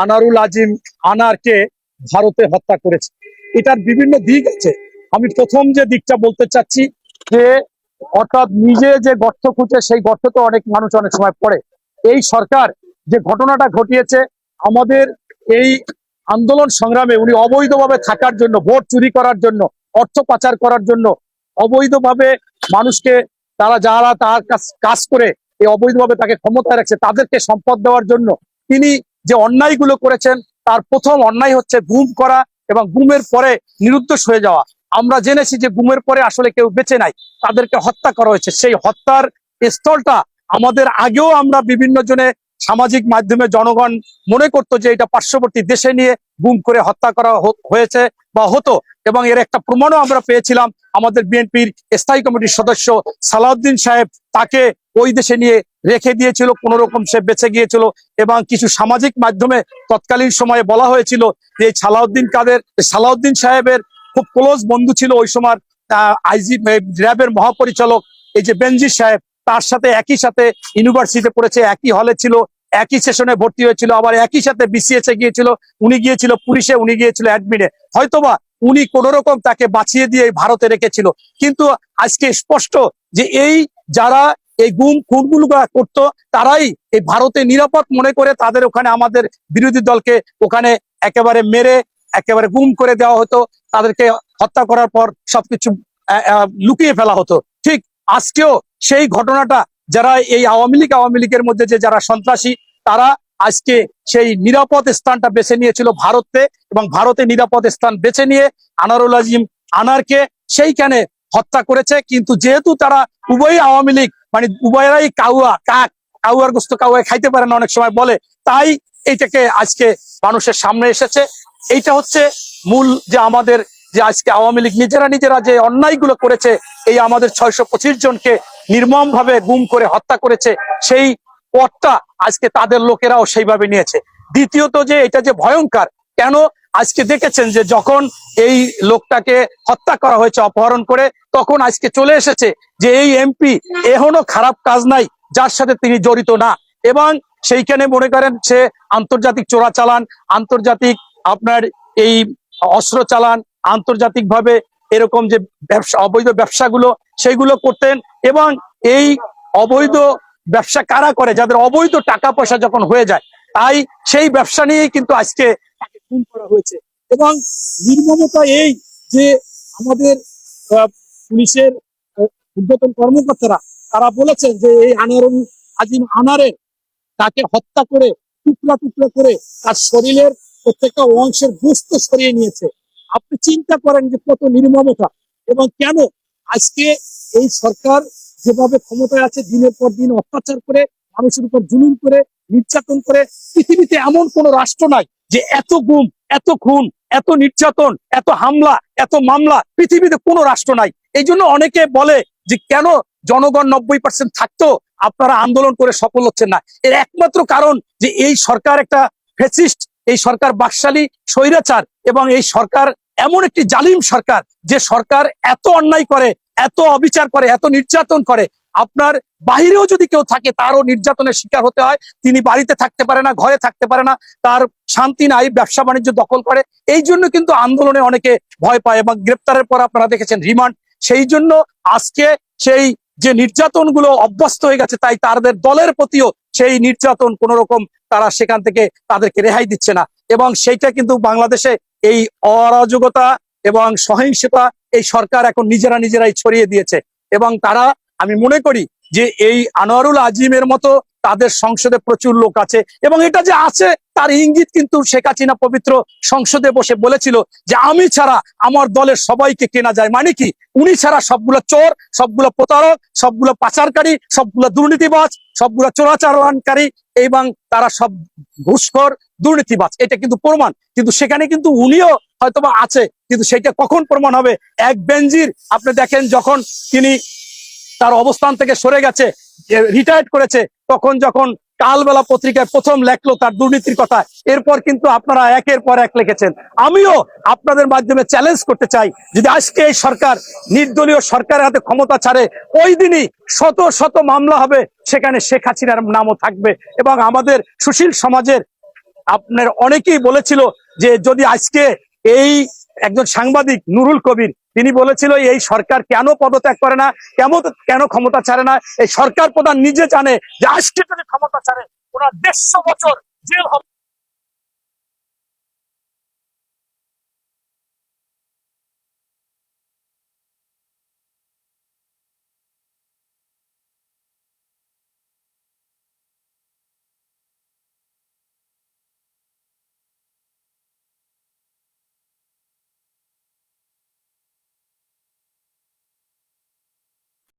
আনারুল আজিম আনারকে ভারতে হত্যা করেছে। এটার বিভিন্ন দিক আছে। আমি প্রথম যে দিকটা বলতে চাচ্ছি যে, অর্থাৎ নিজে যে গর্ত খুঁজে, সেই গর্ত তো অনেক মানুষ অনেক সময় পড়ে। এই সরকার যে ঘটনাটা ঘটিয়েছে, আমাদের এই আন্দোলন সংগ্রামে উনি অবৈধভাবে থাকার জন্য, ভোট চুরি করার জন্য, অর্থ পাচার করার জন্য অবৈধভাবে মানুষকে তারা যারা তার কাজ করে, এই অবৈধভাবে তাকে ক্ষমতায় রাখছে, তাদেরকে সম্পদ দেওয়ার জন্য তিনি যে অন্যায়গুলো করেছেন, তার প্রথম অন্যায় হচ্ছে গুম করা এবং গুমের পরে নিরুদ্দেশ হয়ে যাওয়া। আমরা জেনেছি যে গুমের পরে আসলে কেউ বেঁচে নাই, তাদেরকে হত্যা করা হয়েছে। সেই হত্যার স্থলটা আমাদের আগেও আমরা বিভিন্ন জনে সামাজিক মাধ্যমে জনগণ মনে করতো যে এটা পার্শ্ববর্তী দেশে নিয়ে গুম করে হত্যা করা হয়েছে বা হতো এবং এর একটা প্রমাণও আমরা পেয়েছিলাম। আমাদের বিএনপির স্থায়ী কমিটির সদস্য সালাউদ্দিন সাহেব তাকে ওই দেশে নিয়ে রেখে দিয়েছিল, কোন রকম সে বেঁচে গিয়েছিল এবং কিছু সামাজিক মাধ্যমে তৎকালীন সময়ে বলা হয়েছিল যে সালাউদ্দিন কাদের সালাউদ্দিন সাহেবের খুব ক্লোজ বন্ধু ছিল ওই সময় আইজি র্যাবের মহাপরিচালক, এই যে বেনজির সাহেব, তার সাথে একই সাথে ইউনিভার্সিটিতে পড়েছে, একই হলে ছিল, একই সেশনে ভর্তি হয়েছিল, আবার একই সাথে বিসিএস এ গিয়েছিল, উনি গিয়েছিল পুলিশে, উনি গিয়েছিল অ্যাডমিনে হয়তোবা উনি কোন রকম তাকে বাঁচিয়ে দিয়ে ভারতে রেখেছিল। কিন্তু আজকে স্পষ্ট যে এই যারা এই গুম, খুনগুলো করতো, তারাই এই ভারতে নিরাপদ মনে করে তাদের ওখানে আমাদের বিরোধী দলকে ওখানে একেবারে মেরে, একেবারে গুম করে দেওয়া হতো। তাদেরকে হত্যা করার পর সবকিছু লুকিয়ে ফেলা হতো। ঠিক আজকেও সেই ঘটনাটা যারা এই আওয়ামী লীগ, আওয়ামী লীগের মধ্যে যে যারা সন্ত্রাসী, তারা আজকে সেই নিরাপদ স্থানটা বেছে নিয়েছিল ভারতে এবং ভারতে নিরাপদ স্থান বেছে নিয়ে আনারুল আজিম আনারকে সেইখানে হত্যা করেছে। কিন্তু যেহেতু তারা উভয় আওয়ামী লীগ মানে উভয়েরাই কাউয়া, কাক, কাউয়ার গোস্ত কাউয়া খাইতে পারে না, অনেক সময় বলে। তাই এইটাকে আজকে মানুষের সামনে এসেছে। এইটা হচ্ছে মূল যে আমাদের যে আজকে আওয়ামী লীগ নিজেরা নিজেরা যে অন্যায়গুলো করেছে, এই আমাদের ছয়শো পঁচিশ জনকে নির্মম ভাবে গুম করে হত্যা করেছে, সেই পথটা আজকে তাদের লোকেরাও সেইভাবে নিয়েছে। দ্বিতীয়ত যে, এটা যে ভয়ঙ্কর, কেন আজকে দেখেছেন যে যখন এই লোকটাকে হত্যা করা হয়েছে, অপহরণ করে, তখন আজকে চলে এসেছে যে এই এমপি এখনও খারাপ কাজ নাই, যার সাথে তিনি জড়িত না। এবং সেইখানে মনে করেন সে আন্তর্জাতিক চোরাচালান আন্তর্জাতিক আপনার এই অস্ত্র চালান আন্তর্জাতিক ভাবে এরকম যে ব্যবসা, অবৈধ ব্যবসাগুলো সেইগুলো করতেন। এবং এই অবৈধ ব্যবসা কারা করে? যাদের অবৈধ টাকা পয়সা যখন হয়ে যায়, তাই সেই ব্যবসা নিয়েই কিন্তু আজকে খুন করা হয়েছে। এবং নির্মমতা এই যে আমাদের পুলিশের ঊর্ধ্বতন কর্মকর্তারা, তারা বলেছেন যে এই আনারুল আজিম আনারের তাকে হত্যা করে, টুকরা টুকরা করে তার শরীরের প্রত্যেকটা অংশের গোস্ত সরিয়ে নিয়েছে। আপনি চিন্তা করেন যে কত নির্মমতা। এবং কেন আজকে এই সরকার যেভাবে ক্ষমতায় আছে, দিনের পর দিন অত্যাচার করে, মানুষের উপর জুলুম করে, নির্যাতন করে, পৃথিবীতে এমন কোন রাষ্ট্র নাই যে এত গুম, এত খুন, এত নির্যাতন, এত হামলা, এত মামলা পৃথিবীতে কোনো রাষ্ট্র নাই। এই জন্য অনেকে বলে যে কেন জনগণ নব্বই পার্সেন্ট থাকতো, আপনারা আন্দোলন করে সফল হচ্ছেন না। এর একমাত্র কারণ যে এই সরকার একটা ফেসিস্ট এই সরকার বাকশালী, স্বৈরাচার এবং এই সরকার এমন একটি জালিম সরকার যে সরকার এত অন্যায় করে, এত অবিচার করে, এত নির্যাতন করে আপনার বাহিরেও যদি কেউ থাকে, তারও নির্যাতনের শিকার হতে হয়। তিনি বাড়িতে থাকতে পারে না, ঘরে থাকতে পারে না, তার শান্তি নাই, ব্যবসা বাণিজ্য দখল করে। এই জন্য কিন্তু আন্দোলনে অনেকে ভয় পায় এবং গ্রেপ্তারের পর আপনারা দেখেছেন রিমান্ড। সেই জন্য আজকে সেই যে নির্যাতনগুলো অভ্যস্ত হয়ে গেছে, তাই তাদের দলের প্রতিও সেই নির্যাতন কোন রকম তারা সেখান থেকে তাদেরকে রেহাই দিচ্ছে না। এবং সেইটা কিন্তু বাংলাদেশে এই অরাজকতা এবং সহিংসতা এই সরকার এখন নিজেরা নিজেরাই ছড়িয়ে দিয়েছে। এবং তারা আমি মনে করি যে এই আনোয়ারুল আজিমের মতো তাদের সংসদে প্রচুর লোক আছে এবং এটা যে আছে, তার ইঙ্গিত কিন্তু শেখ হাসিনা পবিত্র সংসদে বসে বলেছিল যে আমি ছাড়া আমার দলের সবাইকে কেনা যায় মানে কি? উনি ছাড়া সবগুলো চোর, সবগুলো প্রতারক, সবগুলো পাচারকারী, সবগুলো দুর্নীতিবাজ, সবগুলো চোরাচালানকারী এবং তারা সব ঘুষখোর, দুর্নীতিবাজ। এটা কিন্তু প্রমাণ। কিন্তু সেখানে কিন্তু উনিও হয়তোবা আছে, কিন্তু সেটা কখন প্রমাণ হবে? এক বেঞ্জির আপনি দেখেন যখন তিনি তার অবস্থান থেকে সরে গেছে রিটায়ার্ড করেছে। তখন যখন কালবেলা পত্রিকায় প্রথম লেখলো তার দুর্নীতির কথা, এরপর কিন্তু আপনারা একের পর এক লিখেছেন। আমিও আপনাদের মাধ্যমে চ্যালেঞ্জ করতে চাই, যদি আজকে এই সরকার, নির্দলীয় সরকারের হাতে ক্ষমতা ছাড়ে, ওই দিনই শত শত মামলা হবে, সেখানে শেখ হাসিনার নামও থাকবে। এবং আমাদের সুশীল সমাজের আপনার অনেকেই বলেছিল যে যদি আজকে এই একজন সাংবাদিক নুরুল কবির, তিনি বলেছিল, এই সরকার কেন পদত্যাগ করে না? কেমন, কেন ক্ষমতা ছাড়ে না? এই সরকার প্রধান নিজে জানে যে আজকে যদি ক্ষমতা ছাড়ে ওনার দেড়শো বছর জেল হবে।